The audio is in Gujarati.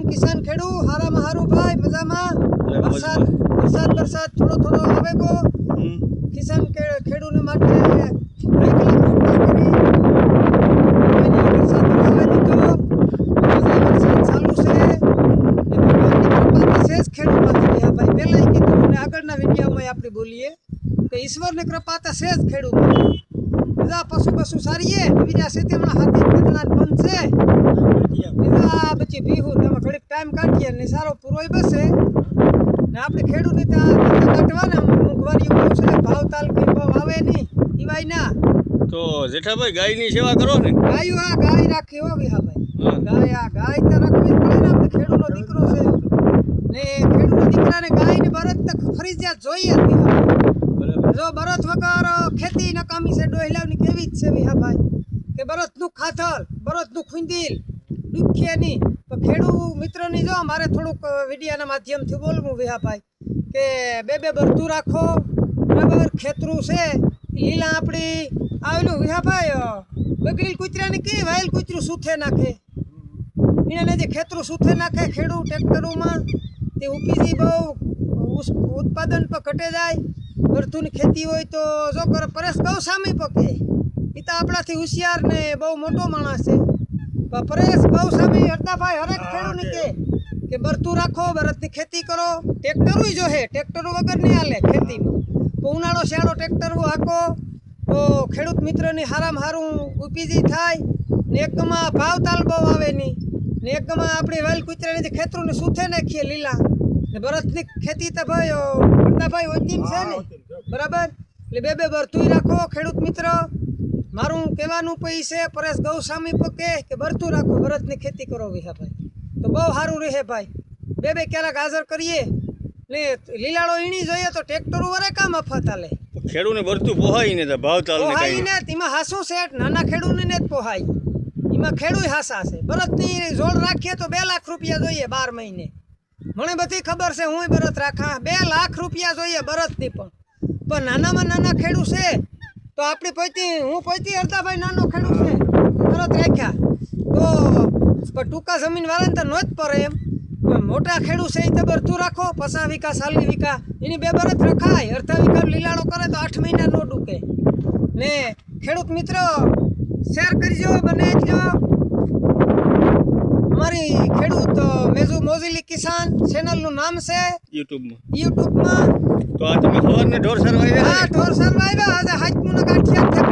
કિસાન ખેડૂ હારામાં હારું ભાઈ મજામાં? અરે મોજ વરસાદ વરસાદ વરસાદ થોડો થોડો આવે ગો હમ. કિસાન ખે- ખેડૂને માટે એક લાખ રૂપિયા કરી. અને વરસાદ તો આવે દીધો આજે વરસાદ ચાલુ છે. ને ભગવાનની કૃપા તો છે જ ખેડૂત માટે હા ભાઈ પહેલાંય કીધું અને આગળના વિડીયોમાં આપણે બોલીએ કે ઈશ્વરની કૃપા તો છે જ ખેડૂત માટે બીજા પશુ પશુ સારીએ. બીજા છે તે હમણાં હાથી બદલા બંધ છે બીજા પછી ભીહું તમે ઘડીક ટાઈમ કાઢીએ ને સારો પૂરોય બસે. ને આપણે ખેડૂતને ત્યાં કાઢવાના મોંઘવારીઓ બહુ છે ભાવતાલ કઈ ભાવ આવે નહીં ઈવાય ના. તો જેઠાભાઈ ગાયની સેવા કરો ને. ગાયું આ ગાય રાખી હો વિહા ભાઈ હા. ગાય આ ગાય તો રાખવી પડે ને આપણે ખેડૂતનો દીકરો છે. ને ખેડૂતનો દીકરાને ગાય ને બળદ તો ફરજિયાત જોઈએ જ વિહા ભાઈ જો બરત વગર ખેતી નકામી છે ડોહલાવની કેવી જ છે વિહા ભાઈ? કે બરતનું ખાતર, બરતનું ખુંદીલ દુખીએ નહીં. તો ખેડૂત મિત્રની જો, મારે થોડુંક વિડીયાના માધ્યમથી બોલવું વિહા ભાઈ. કે બે બે બરતું રાખો, બરાબર ખેતરું છે, લીલા આપણી આવેલું વિહા ભાઈ બગડીલ કૂતરાને કે વાયલ કૂતરું સૂથે નાખે? એને જે ખેતરું સૂથે નાખે ખેડૂત ટ્રેક્ટરોમાં, તે ઉપીજી બહુ ઉત્પાદન પર ઘટે જાય બરતુની ખેતી હોય તો જો કરે પરેશ બહુ સામે પકે. એ તો આપણાથી હોશિયાર ને બહુ મોટો માણસ છે. પરેશ બહુ સામી હરતાભાઈ હરેક ખેડૂતને કે કે બરતું રાખો બરતની ખેતી કરો. ટ્રેક્ટરું જો હે ટ્રેક્ટરો વગર નહીં હાલે ખેતીમાં તો ઉનાળો શિયાળો ટ્રેક્ટર હાકો તો ખેડૂત મિત્રની હારામાં હારું ઉપીજી થાય ને એકમાં ભાવ તાલ બહુ આવે નહીં. ને એકમાં આપણે વેલ કૂતરાની જે ખેતરોને સૂથે નાખીએ લીલા. ને બરતની ખેતી તો ભાઈ વરદાભાઈ ઓજીમ છે ને. બરાબર? એટલે બે બે ભરતું રાખો ખેડૂત મિત્ર. મારું કહેવાનું પૈ છે પરેશ ગૌસ્વામી પકે કે ભરતું રાખો ભરતની ખેતી કરો વિહા ભાઈ. તો બહુ સારું રહે ભાઈ. બે બે ક્યારેક હાજર કરીએ. ને લીલાળો ઈણી જોઈએ તો ટ્રેક્ટર વરે કામ અફાત હાલે? ખેડૂને ભરતું પોહાય ને ભાવ ચાલે પોહાય ને એમાં હાસુ સેટ નાના ખેડૂને ને જ પોહાય. એમાં ખેડૂય હાસા છે. ભરતની જોડ રાખીએ તો બે લાખ રૂપિયા જોઈએ બાર મહિને. મને બધી ખબર છે હું બરત રાખા. બે લાખ રૂપિયા જોઈએ બરતની પણ. પણ નાનામાં નાના ખેડૂત છે, તો આપણી પૈતી હું પૈતી હરતાભાઈ નાનો ખેડૂત છે, બરત રાખ્યા. તો પણ ટૂંકા જમીન વાળાને તો નો જ પડે એમ. પણ મોટા ખેડૂ છે એ તો બરતું રાખો પસા વીઘા સાલી વીઘા. એની બે બરત રખાય. અડધા વીઘા લીલાડો કરે તો આઠ મહિના નો ડૂકે ને ખેડૂત મિત્રો, શેર કરજો બને અમારી મેજુ મોજીલી કિસાન ચેનલનું નામ છે યુટ્યુબમાં. યુટ્યુબમાં. તો આ તમે સવારને ઢોર સરવાઈ હા ઢોર સરવાઈ આજે હાજમુના ગાંઠિયા